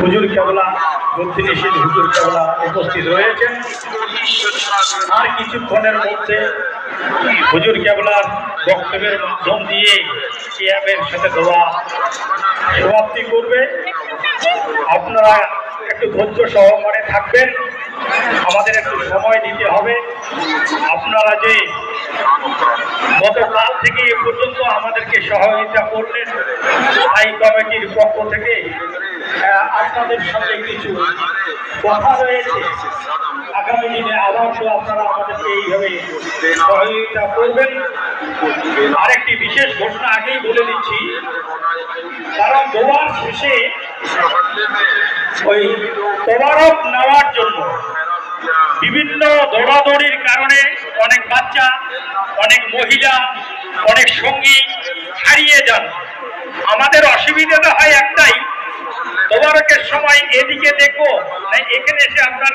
হুজুর কেবলা দক্ষিণেশীল হুজুর কেবলা উপস্থিত রয়েছেন। আর কিছুক্ষণের মধ্যে হুজুর কেবলার বক্তব্যের মাধ্যম দিয়ে কিয়ামের সাথে দোয়া সমাপ্তি করবে। আপনারা একটু ধৈর্য সহকারে থাকবেন। আমাদের একটু সময় দিতে হবে। আপনারা যে গতকাল থেকে এ পর্যন্ত আমাদেরকে সহযোগিতা করলেন হাই কমিটির পক্ষ থেকে আপনাদের সাথে কিছু কথা রয়েছে। আগামী দিনে আবার আপনারা আমাদেরকে এইভাবে সহযোগিতা করবেন। আরেকটি বিশেষ ঘোষণা আগেই বলে দিচ্ছি। কারণ দোয়ার শেষে ওই তোবারক নেওয়ার জন্য বিভিন্ন দৌড়াদৌড়ির কারণে অনেক বাচ্চা, অনেক মহিলা, অনেক সঙ্গী আমাদের অসুবিধাটা হয় একটাই তোমারকের সময় এদিকে দেখো এখানে এসে আপনার